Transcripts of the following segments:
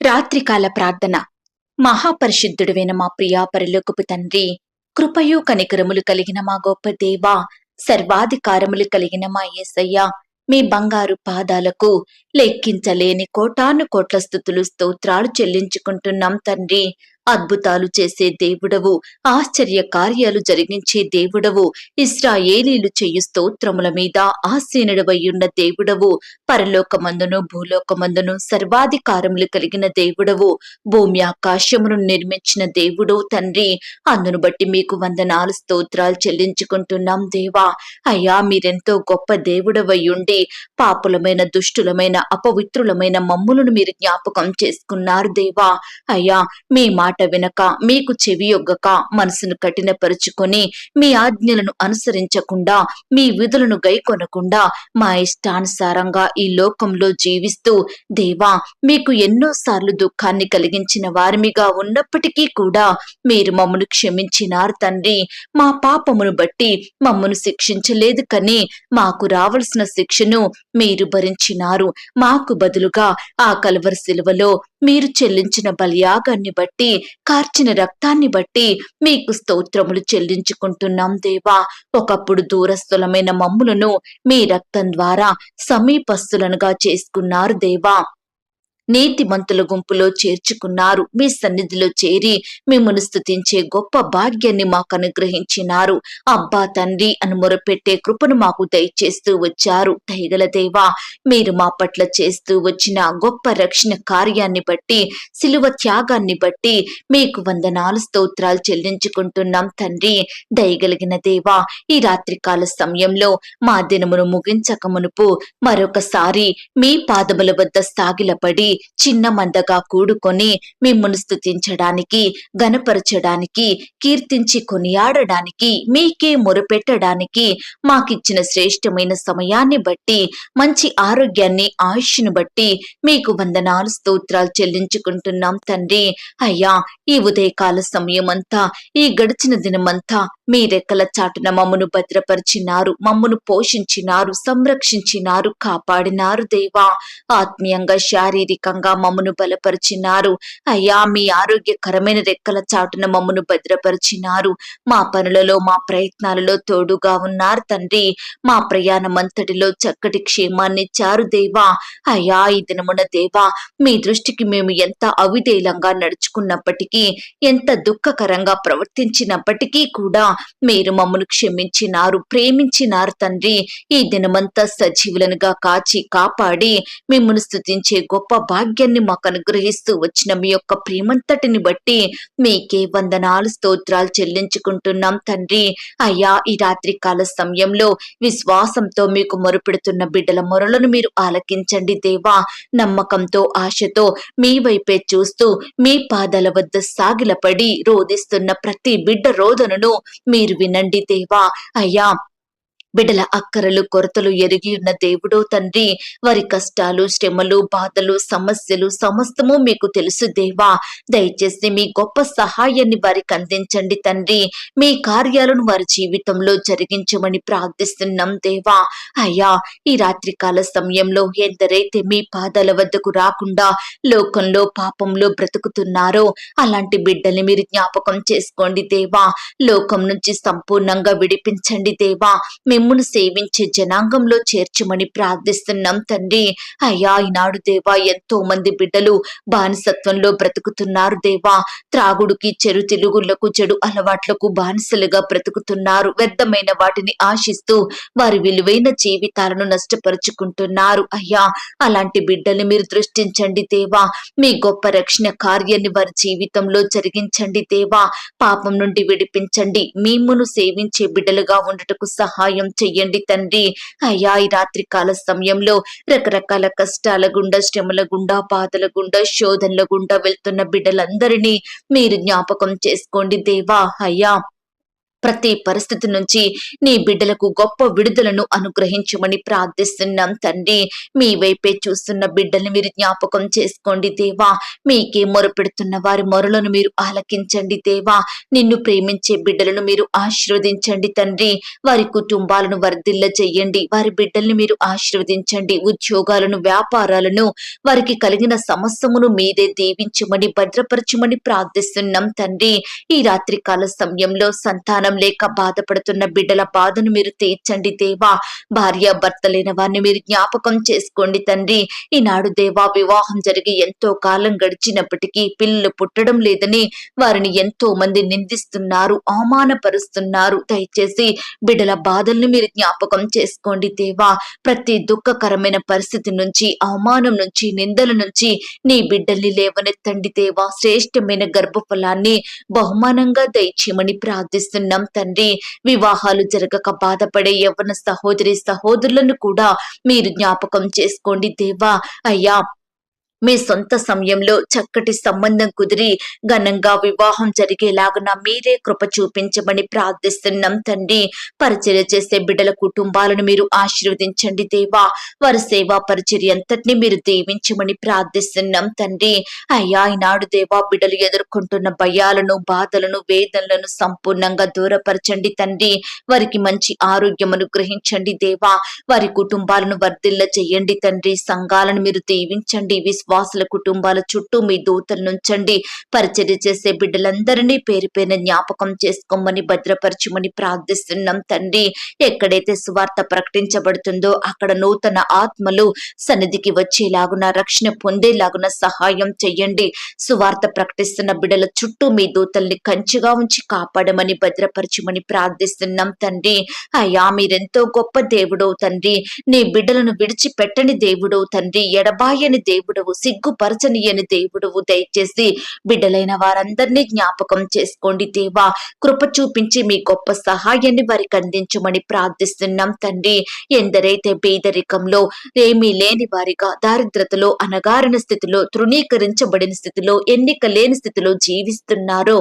రాత్రికాల ప్రార్థన. మహాపరిశుద్ధుడువైన మా ప్రియాపరలోకపు తండ్రి కృపయు కనికరములు కలిగిన మా గొప్ప దేవా సర్వాధికారములు కలిగిన మా యేసయ్య మీ బంగారు పాదాలకు లెక్కించలేని కోటాను కోట్ల స్థుతులు స్తోత్రాలు చెల్లించుకుంటున్నాం తండ్రి. అద్భుతాలు చేసే దేవుడవు ఆశ్చర్య కార్యాలు జరిగించే దేవుడవు ఇస్రాయేలీలు చెయ్యి స్తోత్రముల మీద ఆసీనుడవయ్యున్న దేవుడవు పరలోకమందును భూలోకమందును సర్వాధికారములు కలిగిన దేవుడవు భూమి ఆకాశమును నిర్మించిన దేవుడు తండ్రి. అందును బట్టి మీకు వందనాలు స్తోత్రాలు చెల్లించుకుంటున్నాం దేవా. అయ్యా మీరెంతో గొప్ప దేవుడవయ్యుండి పాపులమైన దుష్టులమైన అపవిత్రులమైన మమ్ములను మీరు జ్ఞాపకం చేసుకున్నారు దేవా. అయ్యా మీ మాట వినక మీకు చెవి యొగ్గక మనసును కఠినపరుచుకొని మీ ఆజ్ఞలను అనుసరించకుండా మీ విధులను గైకొనకుండా మా ఇష్టానుసారంగా ఈ లోకంలో జీవిస్తూ దేవా మీకు ఎన్నోసార్లు దుఃఖాన్ని కలిగించిన వారిమిగా ఉన్నప్పటికీ కూడా మీరు మమ్మను క్షమించినారు తండ్రి. మా పాపమును బట్టి మమ్మను శిక్షించలేదు కానీ మాకు రావలసిన శిక్షను మీరు భరించినారు. మాకు బదులుగా ఆ కలవర శిలువలో మీరు చెల్లించిన బలియాగాన్ని బట్టి కార్చిన రక్తాన్ని బట్టి మీకు స్తోత్రములు చెల్లించుకుంటున్నాం దేవా. ఒకప్పుడు దూరస్థులమైన మమ్ములను మీ రక్తం ద్వారా సమీపస్తులనుగా చేసుకున్నారు దేవా. నీతిమంతుల గుంపులో చేర్చుకున్నారు. మీ సన్నిధిలో చేరి మిమ్మల్ని స్థుతించే గొప్ప భాగ్యాన్ని మాకు అనుగ్రహించినారు. అబ్బా తండ్రి అని మొరపెట్టే కృపను మాకు దయచేస్తూ వచ్చారు. దయగల దేవా మీరు మా పట్ల చేస్తూ వచ్చిన గొప్ప రక్షణ కార్యాన్ని బట్టి సిలువ త్యాగాన్ని బట్టి మీకు వందనాలు స్తోత్రాలు చెల్లించుకుంటున్నాం తండ్రి. దయగలిగిన దేవా ఈ రాత్రికాల సమయంలో మా దినమును ముగించక మునుపు మరొకసారి మీ పాదముల వద్ద సాగిలపడి చిన్న మందగా కూడుకొని మిమ్మల్ని స్తుతించడానికి గనపరచడానికి కీర్తించి కొనియాడడానికి మీకే మొరపెట్టడానికి మాకిచ్చిన శ్రేష్టమైన సమయాన్ని బట్టి మంచి ఆరోగ్యాన్ని ఆయుష్ను బట్టి మీకు వందనాలు స్తోత్రాలు చెల్లించుకుంటున్నాం తండ్రి. అయ్యా ఈ ఉదయకాల సమయమంతా ఈ గడిచిన దినమంతా మీ రెక్కల చాటున మమ్మను భద్రపరిచినారు మమ్మను పోషించినారు సంరక్షించినారు కాపాడినారు దేవా. ఆత్మీయంగా శారీరక రకంగా మమ్మను బలపరిచినారు. అయ్యా మీ ఆరోగ్యకరమైన రెక్కల చాటున మమ్మను భద్రపరిచినారు. మా పనులలో మా ప్రయత్నాలలో తోడుగా ఉన్నారు తండ్రి. మా ప్రయాణమంతటిలో చక్కటి క్షేమాన్ని ఇచ్చారు దేవా. అయ్యా ఈ దినమున దేవా మీ దృష్టికి మేము ఎంత అవిధేలంగా నడుచుకున్నప్పటికీ ఎంత దుఃఖకరంగా ప్రవర్తించినప్పటికీ కూడా మీరు మమ్మను క్షమించినారు ప్రేమించినారు తండ్రి. ఈ దినమంతా సజీవులనుగా కాచి కాపాడి మిమ్మల్ని స్థుతించే గొప్ప భాగ్యాన్ని మాకు అనుగ్రహిస్తూ వచ్చిన మీ యొక్క ప్రేమంతటిని బట్టి మీకే వందనాలు స్తోత్రాలు చెల్లించుకుంటున్నాం తండ్రి. అయ్యా ఈ రాత్రి కాల సమయంలో విశ్వాసంతో మీకు మొరుపెడుతున్న బిడ్డల మొరలను మీరు ఆలకించండి దేవా. నమ్మకంతో ఆశతో మీ వైపే చూస్తూ మీ పాదాల వద్ద సాగిలపడి రోధిస్తున్న ప్రతి బిడ్డ రోదనను మీరు వినండి దేవా. అయ్యా బిడ్డల అక్కరలు కొరతలు ఎరిగి ఉన్న దేవుడో తండ్రి. వారి కష్టాలు శ్రమలు బాధలు సమస్యలు సమస్తము మీకు తెలుసు దేవా. దయచేసి మీ గొప్ప సహాయాన్ని వారికి అందించండి తండ్రి. మీ కార్యాలను వారి జీవితంలో జరిగించమని ప్రార్థిస్తున్నాం దేవా. అయ్యా ఈ రాత్రికాల సమయంలో ఎందరైతే మీ పాదాల వద్దకు రాకుండా లోకంలో పాపంలో బ్రతుకుతున్నారో అలాంటి బిడ్డల్ని మీరు జ్ఞాపకం చేసుకోండి దేవా. లోకం నుంచి సంపూర్ణంగా విడిపించండి దేవా. మేము మిమ్మును సేవించే జనాంగంలో చేర్చమని ప్రార్థిస్తున్నాం తండ్రి. అయ్యా ఈనాడు దేవా ఎంతో మంది బిడ్డలు బానిసత్వంలో బ్రతుకుతున్నారు దేవా. త్రాగుడికి చెరు తెలుగులకు చెడు అలవాట్లకు బానిసలుగా బ్రతుకుతున్నారు. వ్యర్థమైన వాటిని ఆశిస్తూ వారి విలువైన జీవితాలను నష్టపరుచుకుంటున్నారు. అయ్యా అలాంటి బిడ్డల్ని మీరు దృష్టించండి దేవా. మీ గొప్ప రక్షణ కార్యాన్ని వారి జీవితంలో జరిగించండి దేవా. పాపం నుండి విడిపించండి. మేమును సేవించే బిడ్డలుగా ఉండటకు సహాయం చెయ్యండి తండ్రి. అయ్యా ఈ రాత్రి కాల సమయంలో రకరకాల కష్టాల గుండా శ్రమల గుండా బాధల గుండా శోధనల గుండా వెళ్తున్న బిడ్డలందరినీ మీరు జ్ఞాపకం చేసుకోండి దేవా. అయ్యా ప్రతి పరిస్థితి నుంచి నీ బిడ్డలకు గొప్ప విడుదలను అనుగ్రహించమని ప్రార్థిస్తున్నాం తండ్రి. మీ వైపే చూస్తున్న బిడ్డల్ని మీరు జ్ఞాపకం చేసుకోండి దేవా. మీకే మొరపెడుతున్న వారి మొరలను మీరు ఆలకించండి దేవా. నిన్ను ప్రేమించే బిడ్డలను మీరు ఆశీర్వదించండి తండ్రి. వారి కుటుంబాలను వర్ధిల్ల చెయ్యండి వారి బిడ్డల్ని మీరు ఆశీర్వదించండి. ఉద్యోగాలను వ్యాపారాలను వారికి కలిగిన సమస్యమును మీరే దీవించమని భద్రపరచమని ప్రార్థిస్తున్నాం తండ్రి. ఈ రాత్రి కాల సమయంలో సంతానం లేక బాధపడుతున్న బిడ్డల బాధను మీరు తీర్చండి దేవా. భార్య భర్త లేని వారిని మీరు జ్ఞాపకం చేసుకోండి తండ్రి. ఈనాడు దేవా వివాహం జరిగి ఎంతో కాలం గడిచినప్పటికీ పిల్లలు పుట్టడం లేదని వారిని ఎంతో మంది నిందిస్తున్నారు అవమానపరుస్తున్నారు. దయచేసి బిడ్డల బాధల్ని మీరు జ్ఞాపకం చేసుకోండి దేవా. ప్రతి దుఃఖకరమైన పరిస్థితి నుంచి అవమానం నుంచి నిందల నుంచి నీ బిడ్డల్ని లేవనెత్తండి దేవా. శ్రేష్టమైన గర్భఫలాన్ని బహుమానంగా దయచేయమని ప్రార్థిస్తున్నాం. తండ్రి. వివాహాలు జరగక బాధపడే యవ్వన సహోదరి సహోదరులను కూడా మీరు జ్ఞాపకం చేసుకోండి దేవా. అయ్యా మీ సొంత సమయంలో చక్కటి సంబంధం కుదిరి ఘనంగా వివాహం జరిగేలాగున మీరే కృప చూపించమని ప్రార్థిస్తున్నాం తండ్రి. పరిచర్య చేసే బిడ్డల కుటుంబాలను మీరు ఆశీర్వదించండి దేవా. వారి సేవా పరిచర్య అంతటిని మీరు దీవించమని ప్రార్థిస్తున్నాం తండ్రి. అయ్యా ఈనాడు దేవా బిడ్డలు ఎదుర్కొంటున్న భయాలను బాధలను వేదనలను సంపూర్ణంగా దూరపరచండి తండ్రి. వారికి మంచి ఆరోగ్యం అనుగ్రహించండి దేవా. వారి కుటుంబాలను వర్ధిల్ల చేయండి తండ్రి. సంఘాలను మీరు దీవించండి. విశ్వాసుల కుటుంబాల చుట్టూ మీ దూతలు నుంచండి. పరిచర్య చేసే బిడ్డలందరినీ పేరు పేరున జ్ఞాపకం చేసుకోమని భద్రపరచమని ప్రార్థిస్తున్నాం తండ్రి. ఎక్కడైతే సువార్త ప్రకటించబడుతుందో అక్కడ నూతన ఆత్మలు సన్నిధికి వచ్చేలాగున రక్షణ పొందేలాగున సహాయం చెయ్యండి. సువార్త ప్రకటిస్తున్న బిడ్డల చుట్టూ మీ దూతల్ని కంచిగా ఉంచి కాపాడమని భద్రపరచమని ప్రార్థిస్తున్నాం తండ్రి. అయ్యా మీరెంతో గొప్ప దేవుడవు తండ్రి. నీ బిడ్డలను విడిచిపెట్టని దేవుడవు తండ్రి. ఎడబాయని దేవుడవు సిగ్గుపరచనియని దేవుడువు దయచేసి బిడ్డలైన వారందరినీ జ్ఞాపకం చేసుకోండి దేవా. కృప చూపించి మీ గొప్ప సహాయాన్ని వారికి అందించమని ప్రార్థిస్తున్నాం తండ్రి. ఎందరైతే పేదరికంలో ఏమీ లేని వారిగా దారిద్రతలో అనగారిన స్థితిలో తృణీకరించబడిన స్థితిలో ఎన్నిక లేని స్థితిలో జీవిస్తున్నారో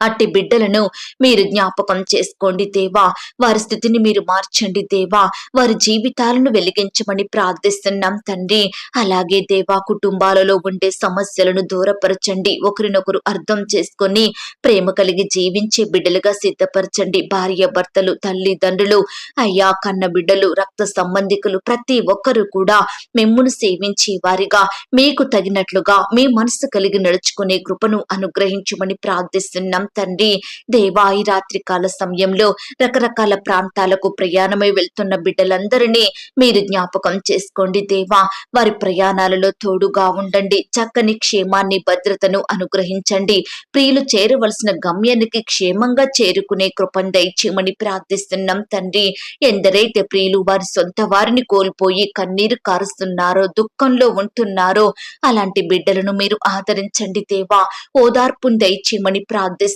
అట్టి బిడ్డలను మీరు జ్ఞాపకం చేసుకోండి దేవా. వారి స్థితిని మీరు మార్చండి దేవా. వారి జీవితాలను వెలిగించమని ప్రార్థిస్తున్నాం తండ్రి. అలాగే దేవా కుటుంబాలలో ఉండే సమస్యలను దూరపరచండి. ఒకరినొకరు అర్థం చేసుకొని ప్రేమ కలిగి జీవించే బిడ్డలుగా సిద్ధపరచండి. భార్య భర్తలు తల్లిదండ్రులు అయ్యా కన్న బిడ్డలు రక్త సంబంధికులు ప్రతి ఒక్కరు కూడా మిమ్మును సేవించే వారిగా మీకు తగినట్లుగా మీ మనసు కలిగి నడుచుకునే కృపను అనుగ్రహించమని ప్రార్థిస్తున్నాం తండ్రి దేవా ఈ రాత్రి కాల సమయంలో రకరకాల ప్రాంతాలకు ప్రయాణమై వెళ్తున్న బిడ్డలందరినీ మీరు జ్ఞాపకం చేసుకోండి దేవా. వారి ప్రయాణాలలో తోడుగా ఉండండి. చక్కని క్షేమాన్ని భద్రతను అనుగ్రహించండి. ప్రియులు చేరవలసిన గమ్యానికి క్షేమంగా చేరుకునే కృపను దయచేయమని ప్రార్థిస్తున్నాం తండ్రి. ఎందరైతే ప్రియులు వారి సొంత వారిని కోల్పోయి కన్నీరు కారుస్తున్నారో దుఃఖంలో ఉంటున్నారో అలాంటి బిడ్డలను మీరు ఆదరించండి దేవా. ఓదార్పును దయచేయమని ప్రార్థిస్తున్నాం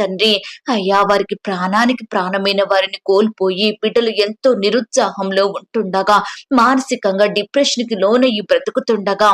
తండ్రి. అయ్యా వారికి ప్రాణానికి ప్రాణమైన వారిని కోల్పోయి బిడ్డలు ఎంతో నిరుత్సాహంలో ఉంటుండగా మానసికంగా డిప్రెషన్కి లోనయ్యి బ్రతుకుతుండగా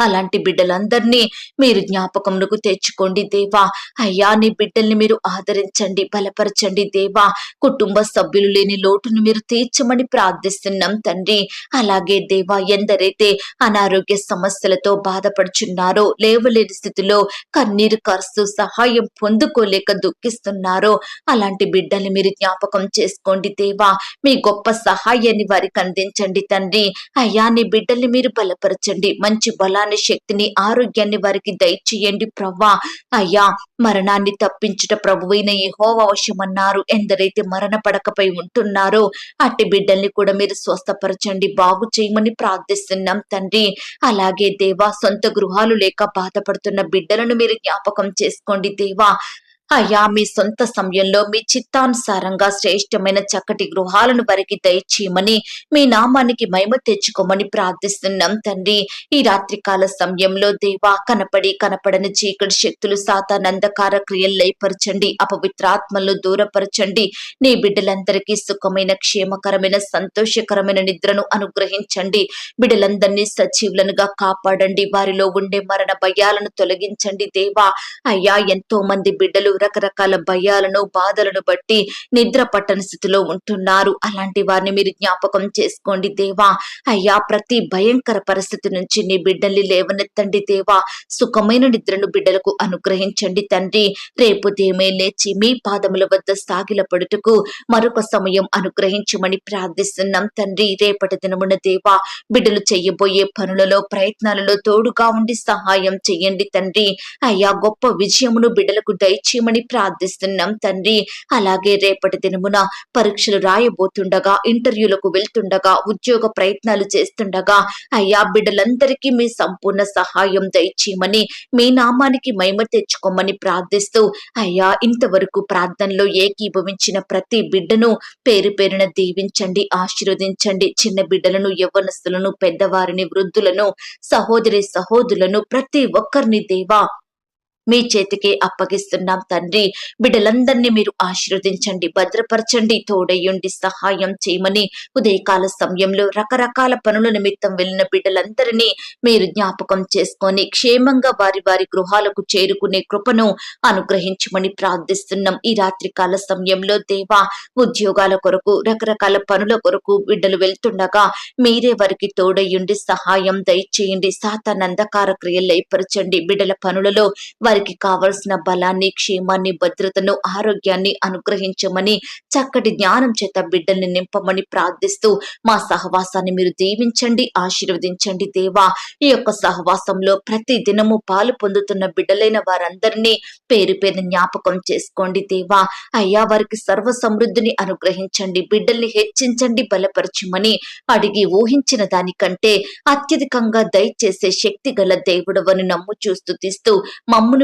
అలాంటి బిడ్డలందరినీ మీరు జ్ఞాపకమునకు తెచ్చుకోండి దేవా. అయ్యా నీ బిడ్డల్ని మీరు ఆదరించండి బలపరచండి దేవా. కుటుంబ సభ్యులు లేని లోటును మీరు తీర్చమని ప్రార్థిస్తున్నాం తండ్రి. అలాగే దేవా ఎందరైతే అనారోగ్య సమస్యలతో బాధపడుచున్నారో లేవలేని స్థితిలో కన్నీరు కరుస్తూ సహాయం పొందుకోలేక దుఃఖిస్తున్నారో అలాంటి బిడ్డల్ని మీరు జ్ఞాపకం చేసుకోండి దేవా. మీ గొప్ప సహాయాన్ని వారికి అందించండి తండ్రి. అయ్యా నీ బిడ్డల్ని మీరు బలపరచండి మంచి బలాన్ని శక్తిని ఆరోగ్యాన్ని వారికి దయచేయండి ప్రవ్వా. అయ్యా మరణాన్ని తప్పించుట ప్రభువైన ఏహో అవశ్యమన్నారు ఎందరైతే మరణ పడకపై ఉంటున్నారో అట్టి బిడ్డల్ని కూడా మీరు స్వస్థపరచండి బాగు చేయమని ప్రార్థిస్తున్నాం తండ్రి. అలాగే దేవా సొంత గృహాలు లేక బాధపడుతున్న బిడ్డలను మీరు జ్ఞాపకం చేసుకోండి దేవా. అయ్యా మీ సొంత సమయంలో మీ చిత్తానుసారంగా శ్రేష్టమైన చక్కటి గృహాలను వారికి దయచేయమని మీ నామానికి మహిమ తెచ్చుకోమని ప్రార్థిస్తున్నాం తండ్రి. ఈ రాత్రికాల సమయంలో దేవా కనపడి కనపడని చీకటి శక్తులు సాతానందకార అంధకార క్రియలు లయపరచండి అపవిత్రాత్మలను దూరపరచండి. నీ బిడ్డలందరికీ సుఖమైన క్షేమకరమైన సంతోషకరమైన నిద్రను అనుగ్రహించండి. బిడ్డలందరినీ సజీవులనుగా కాపాడండి. వారిలో ఉండే మరణ భయాలను తొలగించండి దేవా. అయ్యా ఎంతో మంది బిడ్డలు రకరకాల భయాలను బాధలను బట్టి నిద్ర పట్టని స్థితిలో ఉంటున్నారు. అలాంటి వారిని మీరు జ్ఞాపకం చేసుకోండి దేవా. అయ్యా ప్రతి భయంకర పరిస్థితి నుంచి నీ బిడ్డల్ని లేవనెత్తండి దేవా. సుఖమైన నిద్రను బిడ్డలకు అనుగ్రహించండి తండ్రి. రేపు దేమే లేచి మీ పాదముల వద్ద సాగిల పడుటకు మరొక సమయం అనుగ్రహించమని ప్రార్థిస్తున్నాం తండ్రి. రేపటి దినమున దేవా బిడ్డలు చెయ్యబోయే పనులలో ప్రయత్నాలలో తోడుగా ఉండి సహాయం చెయ్యండి తండ్రి. అయ్యా గొప్ప విజయమును బిడ్డలకు దయచేయమని ప్రార్థిస్తున్నాం తండ్రి. అలాగే రేపటి దినమున పరీక్షలు రాయబోతుండగా ఇంటర్వ్యూలకు వెళ్తుండగా ఉద్యోగ ప్రయత్నాలు చేస్తుండగా అయ్యా బిడ్డలందరికీ మీ సంపూర్ణ సహాయం దయచేయమని మీ నామానికి మహిమ తెచ్చుకోమని ప్రార్థిస్తూ అయ్యా ఇంతవరకు ప్రార్థనలో ఏకీభవించిన ప్రతి బిడ్డను పేరు పేరున దీవించండి ఆశీర్వదించండి. చిన్న బిడ్డలను యవ్వనస్తులను పెద్దవారిని వృద్ధులను సహోదరి సహోదరులను ప్రతి ఒక్కరిని దేవా మీ చేతికి అప్పగిస్తున్నాం తండ్రి. బిడ్డలందరినీ మీరు ఆశీర్వదించండి భద్రపరచండి తోడయ్యండి సహాయం చేయమని ఉదయకాల సమయంలో రకరకాల పనుల నిమిత్తం వెళ్ళిన బిడ్డలందరినీ మీరు జ్ఞాపకం చేసుకొని క్షేమంగా వారి వారి గృహాలకు చేరుకునే కృపను అనుగ్రహించమని ప్రార్థిస్తున్నాం. ఈ రాత్రి కాల సమయంలో దేవా ఉద్యోగాల కొరకు రకరకాల పనుల కొరకు బిడ్డలు వెళ్తుండగా మీరే వారికి తోడయ్యుండి సహాయం దయచేయండి. సాతానందకార క్రియలు ఏర్పరచండి. బిడ్డల పనులలో వారికి కావలసిన బలాన్ని క్షేమాన్ని భద్రతను ఆరోగ్యాన్ని అనుగ్రహించమని చక్కటి జ్ఞానం చేత బిడ్డల్ని నింపమని ప్రార్థిస్తూ మా సహవాసాన్ని మీరు దీవించండి ఆశీర్వదించండి దేవా. ఈ యొక్క సహవాసంలో ప్రతి దినము పాలు పొందుతున్న బిడ్డలైన వారందరినీ పేరు పేరు జ్ఞాపకం చేసుకోండి దేవా. అయ్యా వారికి సర్వ సమృద్ధిని అనుగ్రహించండి బిడ్డల్ని హెచ్చించండి బలపరచమని అడిగి ఊహించిన దానికంటే అత్యధికంగా దయచేసే శక్తి గల దేవుడవని నమ్ము చూస్తూ తీస్తూ మమ్మును